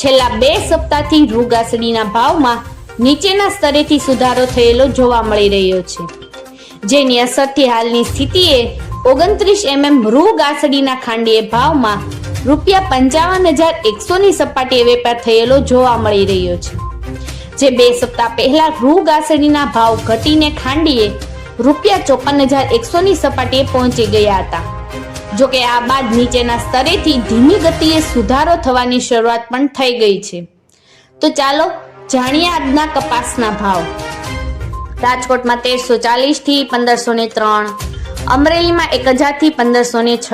છેલ્લા બે સપ્તાહથી રૂગાસડીના ભાવમાં નીચેના સ્તરેથી સુધારો થયેલો જોવા મળી રહ્યો છે. જેની અસરથી હાલની સ્થિતિએ ઓગણત્રીસ એમએમ રૂ ઘાસડીના ખાંડીએ ભાવમાં રૂપિયા પંચાવન હજાર એકસોની સપાટીએ વેપાર થયેલો જોવા મળી રહ્યો છે. જે બે સપ્તાહ પહેલા રૂ ઘાસડીના ભાવ ઘટીને ખાંડીએ રૂપિયા ચોપન હજાર એકસોની સપાટીએ પહોંચી ગયા હતા. જો કે આ બાદ નીચેના સ્તરેથી ધીમી ગતિએ સુધારો થવાની શરૂઆત પણ થઈ ગઈ છે. તો ચાલો જાણીએ આજના કપાસના ભાવ. રાજકોટમાં તેરસો ચાલીસથી પંદરસો ને ત્રણ, અમરેલીમાં એક હજારથી પંદરસો ને છ,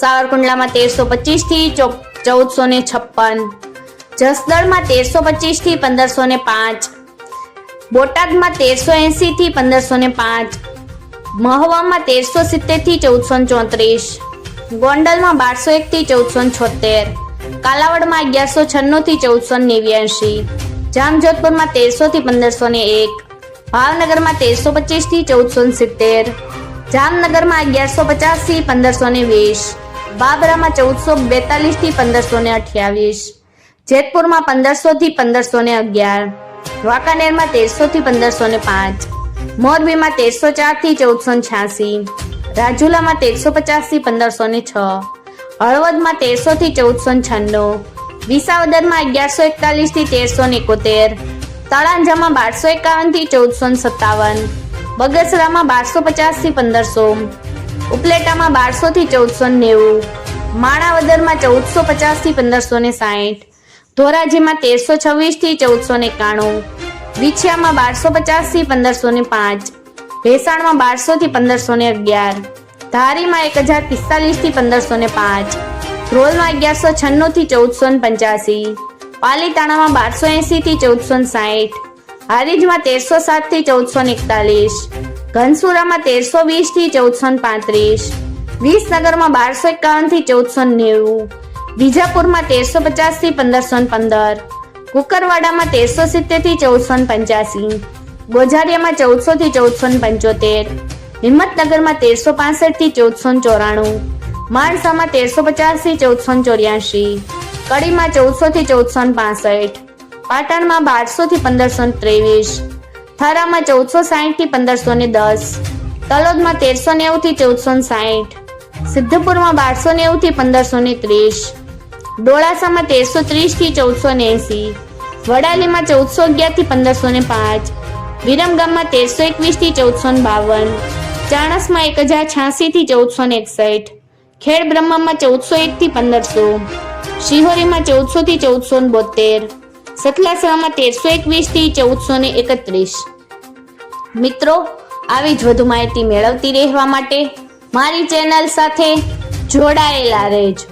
સાવરકુંડલામાં તેરસો પચીસથી ચૌદસો ને છપ્પન, જસદણમાં તેરસો પચીસથી પંદરસો ને પાંચ, બોટાદમાં તેરસો એંસીથી પંદરસો ને પાંચ મહવામાં તેરસો સિત્તેરથી ચૌદસો ચોત્રીસ, ગોંડલમાં બારસો એક થી ચૌદસો છોતેર, કાલાવડમાં અગિયારસો છન્નું થી ચૌદસો નેવ્યાસી જામજોધપુરમાં તેરસો થી પંદરસો ને એક, ભાવનગરમાં તેરસો પચીસથી ચૌદસો સિત્તેર, જામનગરમાં અગિયારસો પચાસથી પંદરસો ને વીસ, બાબરામાં ચૌદસો બેતાલીસથી પંદરસો ને અઠ્યાવીસ, જેતપુરમાં પંદરસો થી પંદરસો ને અગિયાર, વાંકાનેરમાં તેરસો થી પંદરસો ને પાંચ મોરબીમાં તેરસો ચારથી ચૌદસો છ્યાસી, રાજુલામાં તેરસો પચાસથી પંદરસો ને છ, હળવદમાં તેરસો થી ચૌદસો છન્નું, વિસાવદરમાં અગિયારસો એકતાલીસથી તેરસો ને એકોતેર, તળાંજામાં બારસો એકાવનથી ચૌદસો સત્તાવન, બગસરામાં બારસો પચાસથી પંદરસો, ઉપલેટામાં બારસો થી ચૌદસો નેવું, માણાવદરમાં ચૌદસો પચાસથી પંદરસો ને સાઠ ધોરાજીમાં તેરસો છવ્વીસથી ચૌદસો એકાણું વિછિયામાં બારસો પચાસથી પંદરસો ને પાંચ. ભેસાણમાં બારસો થી પંદરસો ને અગિયાર. ધારીમાં એક હજાર પિસ્તાલીસથી પંદરસો ને પાંચ. ધ્રોલમાં અગિયારસો છન્નું થી ચૌદસો ને પંચ્યાસી. પાલીતાણામાં બારસો એંસીથી ચૌદસો ને સાઠ. હારીજમાં તેરસો સાતથી ચૌદસો ને એકતાલીસ. ઘનસુરામાં તેરસો વીસથી ચૌદસો ને પાંત્રીસ. વિસનગરમાં બારસો એકાવનથી ચૌદસો ને નેવું. વિજાપુરમાં તેરસો પચાસથી પંદરસો ને પંદર. કુકરવાડામાં તેરસો સિત્તેરથી ચૌદસો પંચ્યાસી, ગોઝારિયામાં ચૌદસો થી ચૌદસો પંચોતેર, હિંમતનગરમાં તેરસો પાસઠથી ચૌદસો ચોરાણું, માણસામાં તેરસો પચાસથી ચૌદસો ચોર્યાસી કડીમાં ચૌદસો થી ચૌદસો પાસઠ, પાટણમાં બારસો થી પંદરસો ત્રેવીસ, થરામાં ચૌદસો સાઠથી પંદરસો ને દસ, તલોદમાં તેરસો નેવું થી ચૌદસો સાઠ સિદ્ધપુરમાં બારસો નેવું થી પંદરસો ને ત્રીસ ડોળાસામાં તેરસો ત્રીસથી ચૌદસો ને એસી વડાલીમાં ચૌદસો અગિયારથી પંદરસો ને પાંચ, વિરમગામમાં તેરસો એકવીસથી ચૌદસો ને બાવન, ચાણસમાં એક હજાર છ્યાસી થી ચૌદસો ને એકસઠ ખેડ બ્રહ્મામાં ચૌદસો એક થી પંદરસો, શિહોરીમાં ચૌદસો થી ચૌદસો ને બોતેર, સતલાસરામાં તેરસો એકવીસથી ચૌદસો ને એકત્રીસ. મિત્રો, આવી જ વધુ માહિતી મેળવતી રહેવા માટે મારી ચેનલ સાથે જોડાયેલા રહેજો.